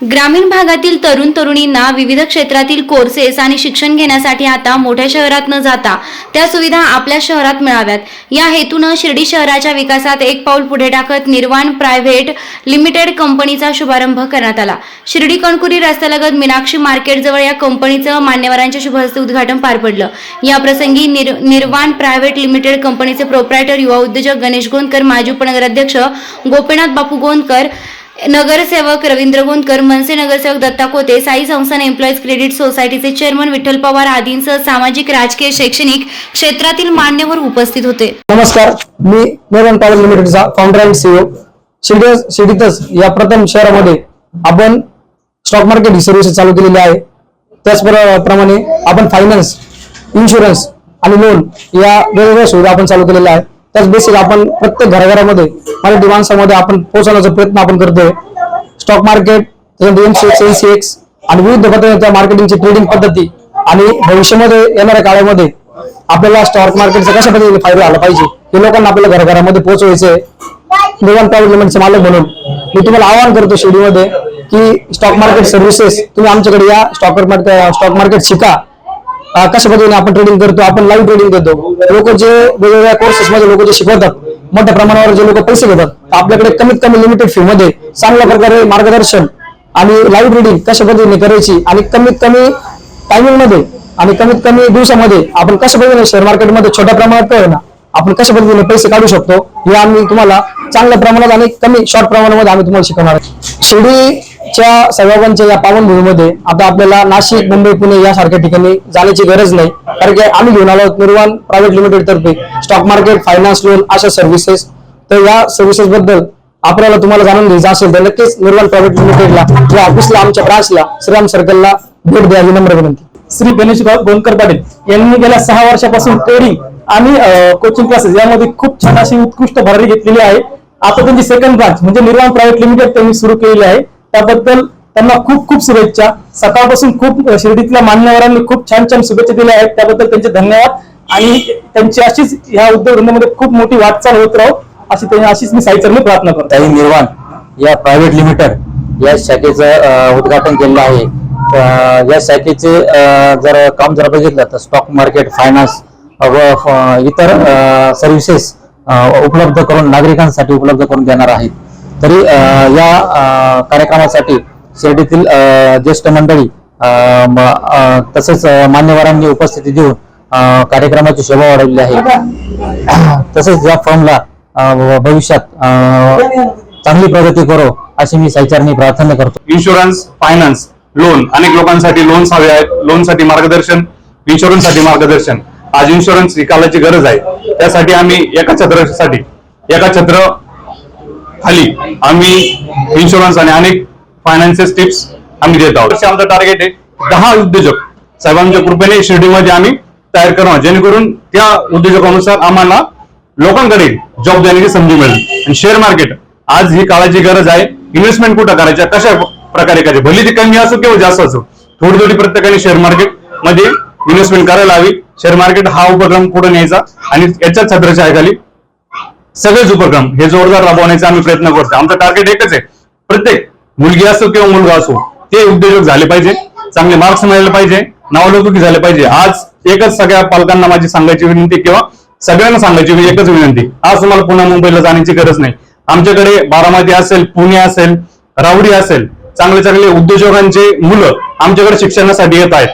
ग्रामीण भागातील तरुण तरुणींना विविध क्षेत्रातील कोर्सेस आणि शिक्षण घेण्यासाठी आता मोठ्या शहरात न जाता त्या सुविधा आपल्या शहरात मिळाव्यात. या हेतूनं शिर्डी शहराच्या विकासात एक पाऊल पुढे टाकत निर्वाण प्रायव्हेट लिमिटेड कंपनीचा शुभारंभ करण्यात आला. शिर्डी कणकुरी रस्त्यालगत मीनाक्षी मार्केटजवळ या कंपनीचं मान्यवरांच्या शुभहस्ते उद्घाटन पार पडलं. या प्रसंगी निर, निर्वाण प्रायव्हेट लिमिटेड कंपनीचे प्रोप्रायटर युवा उद्योजक गणेश गोंदकर माजी उपनगराध्यक्ष गोपीनाथ बापू गोंदकर नगरसेवक रवींद्र गोंदकर मनसे नगरसेवक दत्ता कोते साई संस्थान एम्प्लॉईज क्रेडिट सोसायटीचे चेअरमन विठ्ठल पवार आदींसह सामाजिक राजकीय शैक्षणिक क्षेत्रातील मान्यवर उपस्थित होते. नमस्कार मी निर्माण पॉवर लिमिटेडचा फाउंडर अँड सीओ शिर्डी शिर्डीतच या प्रथम शहरामध्ये आपण स्टॉक मार्केट ही सर्व्हिस चालू केलेली आहे. त्याचप्रमाणे आपण फायनान्स इन्शुरन्स आणि लोन या वेगवेगळ्या सुविधा आपण चालू केलेल्या आहे त्याच बेसिक आपण प्रत्येक घराघरामध्ये मराठी माणसामध्ये आपण पोहोचवण्याचा प्रयत्न आपण करतोय. स्टॉक मार्केट त्याच्यानंतर एनसीएक्स आणि विविध पद्धतीच्या मार्केटिंगची ट्रेडिंग पद्धती आणि भविष्यामध्ये येणाऱ्या काळामध्ये आपल्याला स्टॉक मार्केटचा कशा पद्धतीने फायदा आला पाहिजे हे लोकांना आपल्याला घराघरामध्ये पोहोचवायचे आहे प्रायव्हेट लिमिटचे मालक म्हणून मी तुम्हाला आवाहन करतो शिर्डीमध्ये की स्टॉक मार्केट सर्व्हिसेस तुम्ही आमच्याकडे या स्टॉक मार्केट स्टॉक मार्केट शिका. कशा पद्धतीने आपण ट्रेडिंग करतो आपण लाईव्ह ट्रेडिंग करतो. लोक जे वेगवेगळ्या कोर्सेस मध्ये लोक जे शिकवतात मोठ्या प्रमाणावर जे लोक पैसे घेतात आपल्याकडे कमीत कमी लिमिटेड फी मध्ये चांगल्या प्रकारे मार्गदर्शन आणि लाईव्ह ट्रेडिंग कशा पद्धतीने करायची आणि कमीत कमी टायमिंगमध्ये आणि कमीत कमी दिवसामध्ये आपण कशा पद्धतीने शेअर मार्केटमध्ये छोट्या प्रमाणात का आपण कशा पद्धतीने पैसे काढू शकतो? हे आम्ही तुम्हाला चांगल्या प्रमाणात आणि कमी शॉर्ट प्रमाणामध्ये आम्ही तुम्हाला शिकवणार आहे च्या सगळ्यांच्या या पावनभूमीमध्ये आता आपल्याला नाशिक मुंबई पुणे यासारख्या ठिकाणी जाण्याची गरज नाही. कारण की आम्ही घेऊन आलो आहोत निर्वाण प्रायव्हेट लिमिटेड तर्फे. स्टॉक मार्केट फायनान्स लोन अशा सर्व्हिसेस तर या सर्व्हिसेस बद्दल आपल्याला तुम्हाला जाणून घ्यायचं असेल तर नक्कीच निर्वाण प्रायव्हेट लिमिटेडला या ऑफिसला आमच्या ब्रांचला श्रीराम सर्कलला भेट द्या ही नम्र विनंती. श्री गणेश गोंदकर पाटील यांनी गेल्या सहा वर्षापासून ट्रेडिंग आणि कोचिंग क्लासेस यामध्ये खूप छान अशी उत्कृष्ट भरारी घेतलेली आहे. आता त्यांची सेकंड ब्रांच म्हणजे निर्वाण प्रायव्हेट लिमिटेड त्यांनी सुरू केलेली आहे. त्याबद्दल त्यांना खूप खूप शुभेच्छा. सकाळपासून खूप शिर्डीतल्या मान्यवरांनी खूप छान छान शुभेच्छा दिल्या आहेत. त्याबद्दल त्यांचे धन्यवाद. आणि त्यांची अशीच या उद्योगधंद्यामध्ये खूप मोठी वाटचाल होत राहो अशी त्यांनी अशीच मी साईचरणी प्रार्थना करतो. काही निर्वाण या प्रायव्हेट लिमिटेड या शाखेचं उद्घाटन केलेलं आहे. या शाखेचे जर काम जर बघितलं तर स्टॉक मार्केट फायनान्स व इतर सर्व्हिसेस उपलब्ध करून नागरिकांसाठी उपलब्ध करून देणार आहेत. तरी या कार्यक्रमासाठी शिर्डीतील ज्येष्ठ मंडळी तसेच मान्यवरांनी उपस्थिती देऊन कार्यक्रमाची शोभा वाढवली आहे. तसेच या फॉर्मला भविष्यात चांगली प्रगती करो अशी मी साईचारणी प्रार्थना करतो. इन्शुरन्स फायनान्स लोन अनेक लोकांसाठी लोन्स हवे आहेत. लोनसाठी मार्गदर्शन इन्शुरन्ससाठी मार्गदर्शन. आज इन्शुरन्स ही कालाची गरज आहे. त्यासाठी आम्ही एका छत्रासाठी एका छत्र खाली आम्ही इन्शुरन्स आणि अनेक फायनान्शियल टिप्स आम्ही देत आहोत. आमचं टार्गेट आहे दहा उद्योजक. साहेबांच्या कृपेने शिर्डीमध्ये आम्ही तयार करणार जेणेकरून त्या उद्योजकानुसार आम्हाला लोकांकडे जॉब देण्याची संधी मिळेल. आणि शेअर मार्केट आज ही काळाची गरज आहे. इन्व्हेस्टमेंट कुठं करायच्या कशा प्रकारे करायची? भले ती कमी असो किंवा जास्त असो थोडी थोडी प्रत्येकाने शेअर मार्केटमध्ये इन्व्हेस्टमेंट करायला हवी. शेअर मार्केट हा उपक्रम पुढे न्यायचा? आणि याच्याच छत्राच्या खाली. सगळेच उपक्रम हे जोरदार राबवण्याचा आम्ही प्रयत्न करतो आमचं टार्गेट एकच आहे. प्रत्येक मुलगी असो किंवा मुलगा असो ते उद्योजक झाले पाहिजे चांगले मार्क्स मिळाले पाहिजे नावलौकिक झाले पाहिजे. आज एकच सगळ्या पालकांना माझी सांगायची विनंती किंवा सगळ्यांना सांगायची एकच विनंती. आज तुम्हाला पुन्हा मुंबईला जाण्याची गरज नाही. आमच्याकडे बारामती असेल पुणे असेल रावडी असेल चांगले चांगले उद्योजकांचे मुलं आमच्याकडे शिक्षणासाठी येत आहेत.